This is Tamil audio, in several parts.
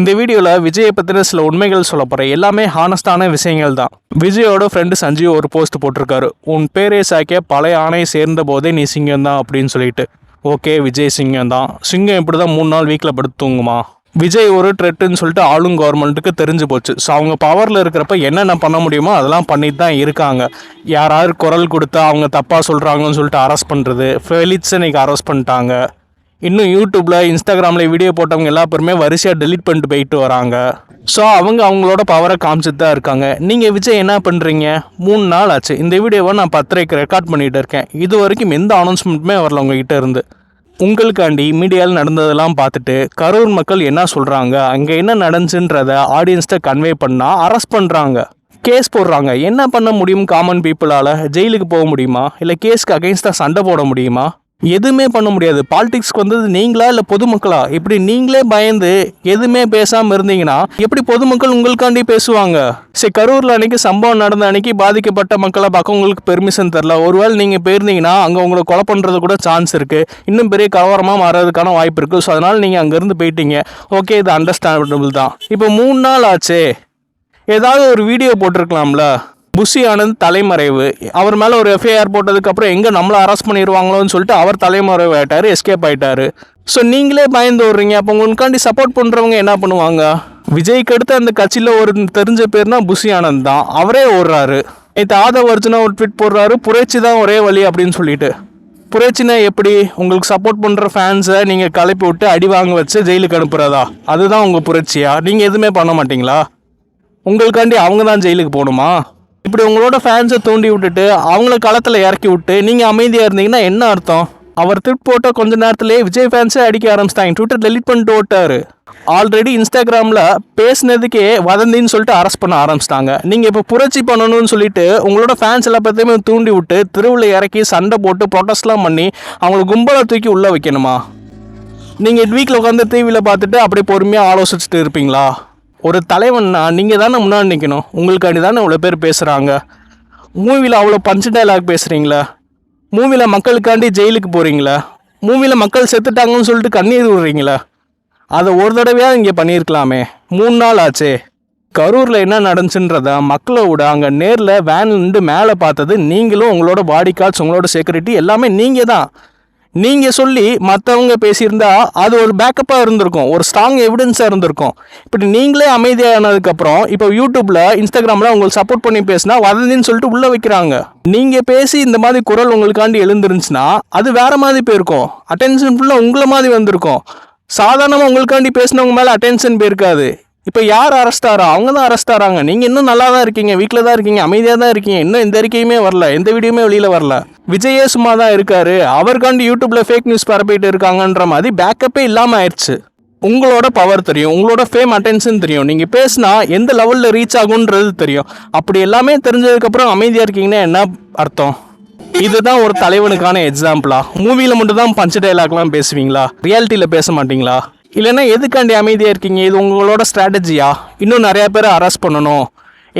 இந்த வீடியோவில் விஜயை பற்றின சில உண்மைகள் சொல்ல போகிறேன் எல்லாமே ஹானஸ்டான விஷயங்கள் தான். விஜயோட ஃப்ரெண்டு சஞ்சீவ் ஒரு போஸ்ட் போட்டிருக்காரு. உன் பேரே சாய்க்க பழைய ஆணையை சேர்ந்த போதே நீ சிங்கம் தான் அப்படின்னு சொல்லிட்டு. ஓகே விஜய் சிங்கம் தான். சிங்கம் இப்படி தான் மூணு நாள் வீக்கில் படுத்து தூங்குமா? விஜய் ஒரு ட்ரெட்டுன்னு சொல்லிட்டு ஆளும் கவர்மெண்ட்டுக்கு தெரிஞ்சு போச்சு. ஸோ அவங்க பவரில் இருக்கிறப்ப என்னென்ன பண்ண முடியுமோ அதெல்லாம் பண்ணிட்டு தான் இருக்காங்க. யாராவது குரல் கொடுத்து அவங்க தப்பாக சொல்கிறாங்கன்னு சொல்லிட்டு அரெஸ்ட் பண்ணுறது ஃபெலிட்ஸை இன்னைக்கு அரெஸ்ட் பண்ணிட்டாங்க. இன்னும் யூடியூப்பில் இன்ஸ்டாகிராமில் வீடியோ போட்டவங்க எல்லா பேருமே வரிசையாக டெலீட் பண்ணிட்டு போயிட்டு வராங்க. ஸோ அவங்க அவங்களோட பவரை காமிச்சிட்டு தான் இருக்காங்க. நீங்கள் விஜய் என்ன பண்ணுறீங்க மூணு நாள் ஆச்சு. இந்த வீடியோவை நான் பத்திரைக்கு ரெக்கார்ட் பண்ணிகிட்டு இருக்கேன். இது வரைக்கும் எந்த அனௌன்ஸ்மெண்ட்டுமே வரல உங்ககிட்ட இருந்து. உங்களுக்காண்டி மீடியாவில் நடந்ததெல்லாம் பார்த்துட்டு கரூர் மக்கள் என்ன சொல்கிறாங்க அங்கே என்ன நடந்துச்சுன்றத ஆடியன்ஸ்கிட்ட கன்வே பண்ணால் அரெஸ்ட் பண்ணுறாங்க கேஸ் போடுறாங்க. என்ன பண்ண முடியும் காமன் பீப்புளால் ஜெயிலுக்கு போக முடியுமா? இல்லை கேஸ்க்கு அகெயின்ஸ்டாக சண்டை போட முடியுமா? எதுவுமே பண்ண முடியாது. பாலிடிக்ஸ்க்கு வந்தது நீங்களா இல்லை பொதுமக்களா? இப்படி நீங்களே பயந்து எதுவுமே பேசாமல் இருந்தீங்கன்னா எப்படி பொதுமக்கள் உங்களுக்காண்டி பேசுவாங்க? சரி கரூரில் அன்னைக்கு சம்பவம் நடந்த அன்னைக்கு பாதிக்கப்பட்ட மக்களை பார்க்க உங்களுக்கு பெர்மிஷன் தரல. ஒருவேளை நீங்கள் போயிருந்தீங்கன்னா அங்கே உங்களை கொலை பண்ணுறது கூட சான்ஸ் இருக்குது இன்னும் பெரிய கலவரமாக மாறதுக்கான வாய்ப்பு இருக்குது ஸோ அதனால் நீங்கள் அங்கேருந்து போயிட்டீங்க. ஓகே இது அண்டர்ஸ்டாண்டபிள் தான். இப்போ மூணு நாள் ஆச்சே. ஏதாவது ஒரு வீடியோ போட்டிருக்கலாம்ல? புஷி ஆனந்த் தலைமறைவு. அவர் மேலே ஒரு எஃப்ஐஆர் போட்டதுக்கப்புறம் எங்கே நம்மளை அரெஸ்ட் பண்ணிடுவாங்களோன்னு சொல்லிட்டு அவர் தலைமறைவு ஆகிட்டார் எஸ்கேப் ஆகிட்டார் ஸோ நீங்களே பயந்து விடுறீங்க அப்போ உங்களுக்காண்டி சப்போர்ட் பண்ணுறவங்க என்ன பண்ணுவாங்க? விஜய்க்கு அடுத்து அந்த கட்சியில் ஒரு தெரிஞ்ச பேர்னா புஷி ஆனந்த் தான். அவரே ஓடுறாரு. நேற்று ஆதவ் அர்ஜுனா ஒரு ட்விட் போடுறாரு. புரட்சி தான் ஒரே வழி அப்படின்னு சொல்லிட்டு. புரட்சினா எப்படி? உங்களுக்கு சப்போர்ட் பண்ணுற ஃபேன்ஸை நீங்கள் கலப்பி விட்டு அடி வாங்க வச்சு ஜெயிலுக்கு அனுப்புகிறதா அதுதான் உங்கள் புரட்சியா? நீங்கள் எதுவுமே பண்ண மாட்டிங்களா? உங்களுக்காண்டி அவங்க தான் ஜெயிலுக்கு போகணுமா? இப்படி உங்களோட ஃபேன்ஸை தூண்டி விட்டுட்டு அவங்கள களத்தில் இறக்கி விட்டு நீங்கள் அமைதியாக இருந்தீங்கன்னா என்ன அர்த்தம்? அவர் ட்விட் போட்ட கொஞ்ச நேரத்திலே விஜய் ஃபேன்ஸே அடிக்க ஆரம்பிச்சிட்டாங்க. ட்விட்டர் டெலிட் பண்ணிட்டு ஓட்டாரு. ஆல்ரெடி இன்ஸ்டாகிராமில் பேசினதுக்கே வதந்தின்னு சொல்லிட்டு அரெஸ்ட் பண்ண ஆரம்பிச்சிட்டாங்க. நீங்கள் இப்போ புரட்சி பண்ணணும்னு சொல்லிட்டு உங்களோட ஃபேன்ஸ் எல்லா பற்றியுமே தூண்டி விட்டு தெருவில் இறக்கி சண்டை போட்டு ப்ரொட்டஸ்ட்லாம் பண்ணி அவங்கள கும்பலை தூக்கி உள்ளே வைக்கணுமா? நீங்கள் வீட்டில் உட்காந்து டிவியில் பார்த்துட்டு அப்படியே பொறுமையாக ஆலோசிச்சுட்டு இருப்பீங்களா? ஒரு தலைவன்னா நீங்கள் தானே முன்னாடி நிற்கணும் உங்களுக்காண்டி தானே இவ்வளோ பேர் பேசுகிறாங்க மூவியில் அவ்வளோ பஞ்சு டைலாக் பேசுகிறீங்களா மூவியில் மக்களுக்காண்டி ஜெயிலுக்கு போகிறீங்களா மூவியில் மக்கள் செத்துட்டாங்கன்னு சொல்லிட்டு கண்ணீர் விடுறீங்களா அதை ஒரு தடவையாக இங்கே பண்ணியிருக்கலாமே. மூணு நாள் ஆச்சே. கரூரில் என்ன நடந்துச்சுன்றத மக்களை விட அங்கே நேரில் வேன் நின்று மேலே பார்த்தது நீங்களும் உங்களோட பாடி கார்ட்ஸ் உங்களோட செக்யூரிட்டி எல்லாமே நீங்கள் தான் நீங்கள் சொல்லி மற்றவங்க பேசியிருந்தா அது ஒரு பேக்கப்பாக இருந்திருக்கும் ஒரு ஸ்ட்ராங் எவிடன்ஸாக இருந்திருக்கும். இப்படி நீங்களே அமைதியானதுக்கப்புறம் இப்போ யூடியூப்பில் இன்ஸ்டாகிராமில் உங்களுக்கு சப்போர்ட் பண்ணி பேசினா வதந்தின்னு சொல்லிட்டு உள்ளே வைக்கிறாங்க. நீங்கள் பேசி இந்த மாதிரி குரல் உங்களுக்காண்டி எழுந்திருந்துச்சுன்னா அது வேறு மாதிரி போயிருக்கும். அட்டென்ஷன் ஃபுல்லாக உங்களை மாதிரி வந்திருக்கும். சாதாரணமாக உங்களுக்காண்டி பேசினவங்க மேலே அட்டென்ஷன் போயிருக்காது. இப்போ யார் அரெஸ்ட் ஆறா? அவங்க தான் அரெஸ்ட் ஆகிறாங்க நீங்கள் இன்னும் நல்லா தான் இருக்கீங்க. வீட்டில் தான் இருக்கீங்க. அமைதியாக தான் இருக்கீங்க. இன்னும் எந்த அறிக்கையுமே வரல. எந்த வீடியோமே வெளியில் வரல. விஜயே சும்மா தான் இருக்காரு. அவருக்காண்டி யூடியூப்பில் ஃபேக் நியூஸ் பரப்பிட்டு இருக்காங்கன்ற மாதிரி பேக்கப்பே இல்லாமல் ஆயிடுச்சு. உங்களோட பவர் தெரியும். உங்களோட ஃபேம் அட்டென்ஷன் தெரியும். நீங்கள் பேசினா எந்த லெவலில் ரீச் ஆகுன்றது தெரியும். அப்படி எல்லாமே தெரிஞ்சதுக்கப்புறம் அமைதியாக இருக்கீங்கன்னா என்ன அர்த்தம்? இதுதான் ஒரு தலைவனுக்கான எக்ஸாம்பிளா மூவியில் மட்டும் தான் பஞ்ச டைலாக்லாம் பேசுவீங்களா? ரியாலிட்டியில் பேச மாட்டீங்களா? இல்லைன்னா எதுக்காண்டி அமைதியாக இருக்கீங்க? இது உங்களோட ஸ்ட்ராட்டஜியா இன்னும் நிறையா பேரை அரெஸ்ட் பண்ணணும்.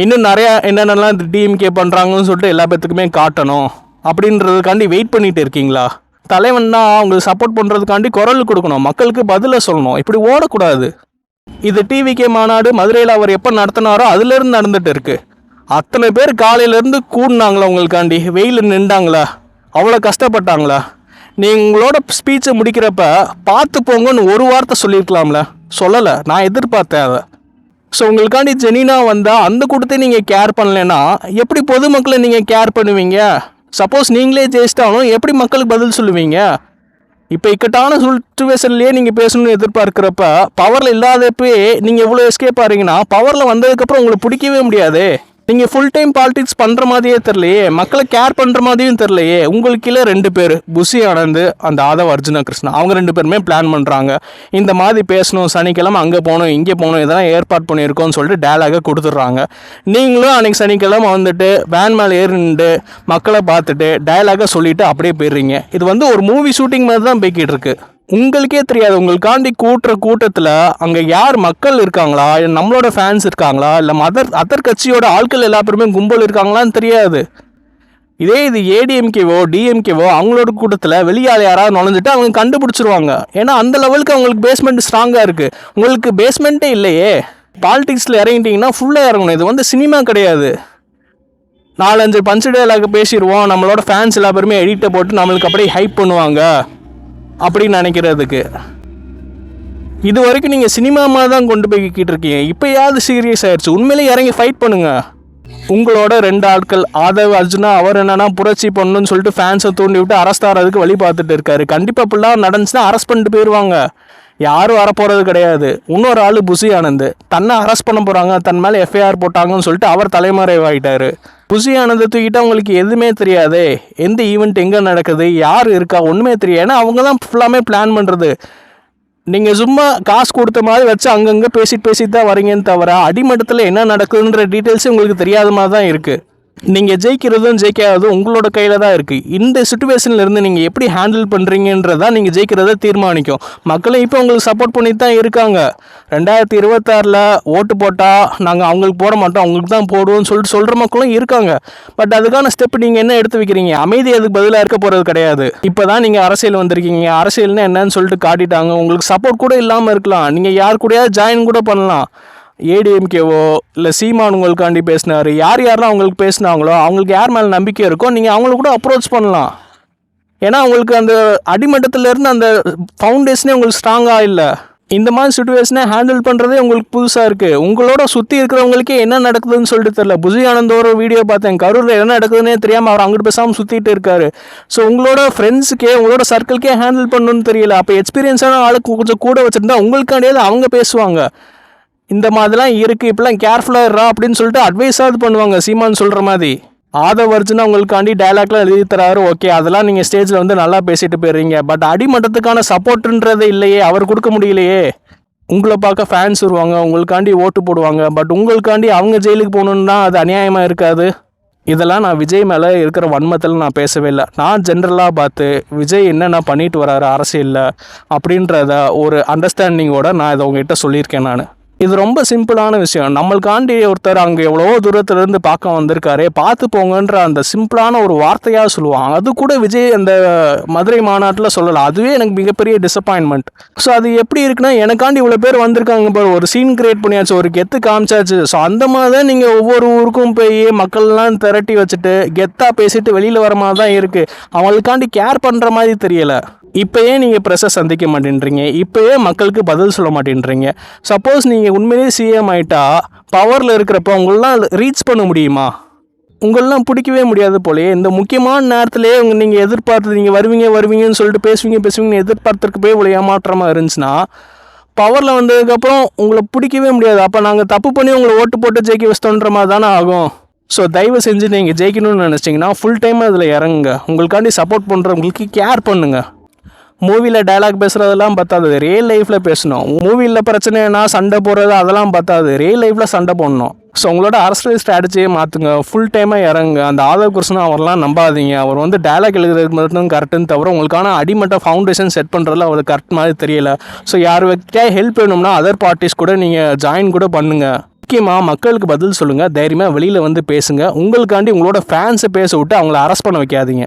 இன்னும் நிறையா என்னென்னலாம் டிஎம்கே பண்ணுறாங்கன்னு சொல்லிட்டு எல்லா பேத்துக்குமே காட்டணும். அப்படின்றதுக்காண்டி வெயிட் பண்ணிகிட்டு இருக்கீங்களா? தலைவன்னா அவங்களுக்கு சப்போர்ட் பண்ணுறதுக்காண்டி குரல் கொடுக்கணும். மக்களுக்கு பதிலை சொல்லணும். இப்படி ஓடக்கூடாது. இது டிவிகே மாநாடு மதுரையில் அவர் எப்போ நடத்தினாரோ அதுலேருந்து நடந்துட்டு இருக்கு. அத்தனை பேர் காலையிலேருந்து கூடினாங்களா உங்களுக்காண்டி? வெயில் நின்றாங்களா? அவ்வளோ கஷ்டப்பட்டாங்களா? நீங்களோட ஸ்பீச்சை முடிக்கிறப்ப பார்த்து போங்கன்னு ஒரு வார்த்தை சொல்லியிருக்கலாம்ல. சொல்லலை நான் எதிர்பார்த்தேன் அதை. ஸோ உங்களுக்காண்டி ஜெனினா வந்தால் அந்த கூட்டத்தை நீங்கள் கேர் பண்ணலைன்னா எப்படி பொதுமக்களை நீங்கள் கேர் பண்ணுவீங்க? சப்போஸ் நீங்களே ஜெயிச்சிட்டாலும் எப்படி மக்களுக்கு பதில் சொல்லுவீங்க? இப்போ இக்கட்டான சுச்சுவேஷன்லேயே நீங்கள் பேசணும்னு எதிர்பார்க்குறப்ப பவரில் இல்லாதப்பே நீங்கள் எவ்வளோ எஸ்கேப் ஆகிறீங்கன்னா பவரில் வந்ததுக்கப்புறம் உங்களுக்கு பிடிக்கவே முடியாது. நீங்கள் ஃபுல் டைம் பாலிடிக்ஸ் பண்ணுற மாதிரியே தெரிலையே மக்களை கேர் பண்ணுற மாதிரியும் தெரிலையே உங்களுக்கீழே ரெண்டு பேர் புஷி ஆனந்த் அந்த ஆதவ அர்ஜுனா கிருஷ்ணா அவங்க ரெண்டு பேருமே பிளான் பண்ணுறாங்க இந்த மாதிரி பேசணும் சனிக்கிழமை அங்கே போகணும் இங்கே போகணும் இதெல்லாம் ஏற்பாடு பண்ணியிருக்கோம்னு சொல்லிட்டு டேலாக கொடுத்துட்றாங்க. நீங்களும் அன்றைக்கி சனிக்கிழமை வந்துட்டு வேன் மேலே ஏறி நின்று மக்களை பார்த்துட்டு டயலாக சொல்லிவிட்டு அப்படியே போயிடுறீங்க. இது வந்து ஒரு மூவி ஷூட்டிங் மாதிரி தான் போய்கிட்டு இருக்குது உங்களுக்கே தெரியாது. உங்களுக்காண்டி கூட்டுற கூட்டத்தில் அங்கே யார் மக்கள் இருக்காங்களா? இல்லை நம்மளோட ஃபேன்ஸ் இருக்காங்களா? இல்லை மதர் அதர் கட்சியோட ஆட்கள் எல்லா பேருமே கும்பல் இருக்காங்களான்னு தெரியாது. இதே இது ஏடிஎம்கேவோ டிஎம்கேவோ அவங்களோட கூட்டத்தில் வெளியால் யாராவது நுழைஞ்சிட்டு அவங்க கண்டுபிடிச்சிருவாங்க. ஏன்னா அந்த லெவலுக்கு அவங்களுக்கு பேஸ்மெண்ட் ஸ்ட்ராங்காக இருக்குது உங்களுக்கு பேஸ்மெண்ட்டே இல்லையே. பாலிடிக்ஸில் இறங்கிட்டிங்கன்னா ஃபுல்லாக இறங்கணும். இது வந்து சினிமா கிடையாது. நாலஞ்சு பஞ்சு டைலாக் பேசிடுவோம் நம்மளோட ஃபேன்ஸ் எல்லா பேருமே எடிட்டை போட்டு நம்மளுக்கு அப்படியே ஹைப் பண்ணுவாங்க. அப்படின்னு நினைக்கிறதுக்கு. இது வரைக்கும் நீங்கள் சினிமாமாக தான் கொண்டு போய்கிட்டு இருக்கீங்க. இப்போயாவது சீரியஸ் ஆயிடுச்சு. உண்மையிலே இறங்கி ஃபைட் பண்ணுங்க. உங்களோட ரெண்டு ஆட்கள் ஆதவ் அர்ஜுனா அவர் என்னன்னா புரட்சி பண்ணணும்னு சொல்லிட்டு ஃபேன்ஸை தூண்டி விட்டு அரெஸ்ட் ஆகிறதுக்கு வழி பார்த்துட்டு இருக்காரு. கண்டிப்பாக இப்படிலாம் நடந்துச்சுன்னா அரெஸ்ட் பண்ணிட்டு போயிடுவாங்க யாரும் வரப்போகிறது கிடையாது. இன்னொரு ஆள் புசி ஆனந்த் தன்னை அரெஸ்ட் பண்ண போகிறாங்க தன் மேலே எஃப்ஐஆர் போட்டாங்கன்னு சொல்லிட்டு அவர் தலைமறைவாயிட்டார். புசி ஆனந்தை தூக்கிட்டு அவங்களுக்கு எதுவுமே தெரியாதே? எந்த ஈவெண்ட் எங்கே நடக்குது? யார் இருக்கா? ஒன்றுமே தெரியாது. ஏன்னா அவங்க தான் ஃபுல்லாமே பிளான் பண்ணுறது நீங்கள் சும்மா காசு கொடுத்த மாதிரி வச்சு அங்கங்கே பேசிட்டு பேசிட்டு தான் வரீங்கன்னு தவிர அடிமட்டத்தில் என்ன நடக்குதுன்ற டீட்டெயில்ஸும் உங்களுக்கு தெரியாத மாதிரி தான் இருக்குது நீங்கள் ஜெயிக்கிறதும் ஜெயிக்காததும் உங்களோட கையில் தான் இருக்குது இந்த சுச்சுவேஷனில் இருந்து நீங்கள் எப்படி ஹேண்டில் பண்ணுறீங்கன்றதான் நீங்கள் ஜெயிக்கிறத தீர்மானிக்கும். மக்களும் இப்போ உங்களுக்கு சப்போர்ட் பண்ணிட்டு தான் இருக்காங்க. ரெண்டாயிரத்தி இருபத்தாறில் ஓட்டு போட்டால் நாங்கள் அவங்களுக்கு போட மாட்டோம் அவங்களுக்கு தான் போடுவோம்னு சொல்லிட்டு சொல்கிற மக்களும் இருக்காங்க. பட் அதுக்கான ஸ்டெப் நீங்கள் என்ன எடுத்து வைக்கிறீங்க? அமைதி அதுக்கு பதிலாக இருக்க போகிறது கிடையாது. இப்போ தான் நீங்கள் அரசியல் வந்திருக்கீங்க. அரசியல்னு என்னன்னு சொல்லிட்டு காட்டிட்டாங்க. உங்களுக்கு சப்போர்ட் கூட இல்லாமல் இருக்கலாம். நீங்கள் யார் கூடயாவது ஜாயின் கூட பண்ணலாம். ஏடிஎம்கேவோ இல்லை சீமான் உங்களுக்காண்டி பேசினார் யார் யாரெல்லாம் அவங்களுக்கு பேசினாங்களோ அவங்களுக்கு யார் மேலே நம்பிக்கை இருக்கோ நீங்கள் அவங்கள கூட அப்ரோச் பண்ணலாம். ஏன்னா அவங்களுக்கு அந்த அடிமட்டத்திலேருந்து அந்த ஃபவுண்டேஷனே உங்களுக்கு ஸ்ட்ராங்காக இல்லை. இந்த மாதிரி சுச்சுவேஷனை ஹேண்டில் பண்ணுறதே உங்களுக்கு புதுசாக இருக்குது உங்களோட சுற்றி இருக்கிறவங்களுக்கே என்ன நடக்குதுன்னு சொல்லிட்டு தெரில புஜி ஆனந்த் ஒரு வீடியோ பார்த்தேன். கரூரில் என்ன நடக்குதுன்னே தெரியாமல் அவர் அங்கிட்டு பேசாமல் சுற்றிட்டு இருக்காரு. ஸோ உங்களோட ஃப்ரெண்ட்ஸுக்கே உங்களோட சர்க்கிள்க்கே ஹேண்டில் பண்ணணும்னு தெரியல. அப்போ எக்ஸ்பீரியன்ஸான ஆளுக்கு கொஞ்சம் கூட வச்சுருந்தா உங்களுக்காண்டியாவது அவங்க பேசுவாங்க. இந்த மாதிரிலாம் இருக்குது இப்படிலாம் கேர்ஃபுல்லாக இருறா அப்படின்னு சொல்லிட்டு அட்வைஸாவது பண்ணுவாங்க சீமான் சொல்கிற மாதிரி. ஆதவ் அர்ஜுனா உங்களுக்காண்டி டைலாக்லாம் எழுதி தராரு ஓகே அதெல்லாம் நீங்கள் ஸ்டேஜில் வந்து நல்லா பேசிட்டு போயிடுறீங்க. பட் அடிமட்டத்துக்கான சப்போர்ட்டுன்றதே இல்லையே அவர் கொடுக்க முடியலையே. உங்களை பார்க்க ஃபேன்ஸ் வருவாங்க உங்களுக்காண்டி ஓட்டு போடுவாங்க. பட் உங்களுக்காண்டி அவங்க ஜெயிலுக்கு போகணுன்னா அது அநியாயமாக இருக்காது. இதெல்லாம் நான் விஜய் மேலே இருக்கிற வன்மத்தில் நான் பேசவே இல்லை. நான் ஜென்ரலாக பார்த்து விஜய் என்னென்ன பண்ணிட்டு வராரு அரசியலில் அப்படின்றத ஒரு அண்டர்ஸ்டாண்டிங்கோட நான் இதை உங்ககிட்ட சொல்லியிருக்கேன் நான். இது ரொம்ப சிம்பிளான விஷயம். நம்மளுக்காண்டி ஒருத்தர் அங்கே எவ்வளவோ தூரத்துலேருந்து பார்க்க வந்திருக்காரு. பார்த்து போங்கன்ற அந்த சிம்பிளான ஒரு வார்த்தையாக சொல்லுவாங்க. அது கூட விஜய் அந்த மதுரை மாநாட்டில் சொல்லலாம் அதுவே எனக்கு மிகப்பெரிய டிசப்பாயின்மெண்ட் ஸோ அது எப்படி இருக்குன்னா எனக்காண்டி இவ்வளோ பேர் வந்திருக்காங்க இப்போ ஒரு சீன் கிரியேட் பண்ணியாச்சு ஒரு கெத்து காமிச்சாச்சு. ஸோ அந்த மாதிரி தான் நீங்கள் ஒவ்வொரு ஊருக்கும் போய் மக்கள்லாம் திரட்டி வச்சுட்டு கெத்தாக பேசிட்டு வெளியில் வர மாதிரி தான் இருக்குது அவங்களுக்காண்டி கேர் பண்ணுற மாதிரி தெரியலை. இப்போ ஏன் நீங்கள் ப்ரெஸ்ஸை சந்திக்க மாட்டேன்றீங்க. இப்போயே மக்களுக்கு பதில் சொல்ல மாட்டேன்றீங்க. சப்போஸ் நீங்கள் உண்மையிலேயே சிஎம் ஆகிட்டா பவரில் இருக்கிறப்ப உங்களெலாம் ரீச் பண்ண முடியுமா? உங்களெலாம் பிடிக்கவே முடியாது போலயே இந்த முக்கியமான நேரத்திலே உங்கள் நீங்கள் எதிர்பார்த்து நீங்கள் வருவீங்க வருவீங்கன்னு சொல்லிட்டு பேசுவீங்க பேசுவீங்கன்னு எதிர்பார்த்துருக்கு போய் இவ்வளோ ஏமாற்றமாக இருந்துச்சுன்னா பவரில் வந்ததுக்கப்புறம் உங்களை பிடிக்கவே முடியாது. அப்போ நாங்கள் தப்பு பண்ணி உங்களை ஓட்டு போட்டு ஜெயிக்க வச்சிட்டோன்ற மாதிரி தானே ஆகும். ஸோ தயவு செஞ்சு நீங்கள் ஜெயிக்கணும்னு நினச்சிங்கன்னா ஃபுல் டைம் அதில் இறங்குங்க. உங்களுக்காண்டி சப்போர்ட் பண்ணுறவங்களுக்கு கேர் பண்ணுங்கள் மூவியில் டயலாக் பேசுகிறதெல்லாம் பத்தாது. ரியல் லைஃப்பில் பேசணும். மூவியில் பிரச்சனைனா சண்டை போடுறது அதெல்லாம் பத்தாது. ரியல் லைஃப்பில் சண்டை போடணும். ஸோ உங்களோட அரசியல் ஸ்ட்ராட்டஜியை மாற்றுங்க ஃபுல் டைமாக இறங்குங்க. அந்த ஆதவ் கிருஷ்ணன் அவர்லாம் நம்பாதீங்க. அவர் வந்து டயலாக் எழுதுறதுக்கு மட்டும் கரெக்டுன்னு தவிர உங்களுக்கான அடிமட்ட ஃபவுண்டேஷன் செட் பண்ணுறதுல அவர் கரெக்ட் மாதிரி தெரியல. ஸோ யார் கிட்டே ஹெல்ப் வேணும்னா அதர் பார்ட்டிஸ் கூட நீங்கள் ஜாயின் கூட பண்ணுங்கள் முக்கியமாக மக்களுக்கு பதில் சொல்லுங்கள் தைரியமாக வெளியில் வந்து பேசுங்க. உங்களுக்காண்டி உங்களோட ஃபேன்ஸை பேச விட்டு அவங்கள அரெஸ்ட் பண்ண வைக்காதீங்க.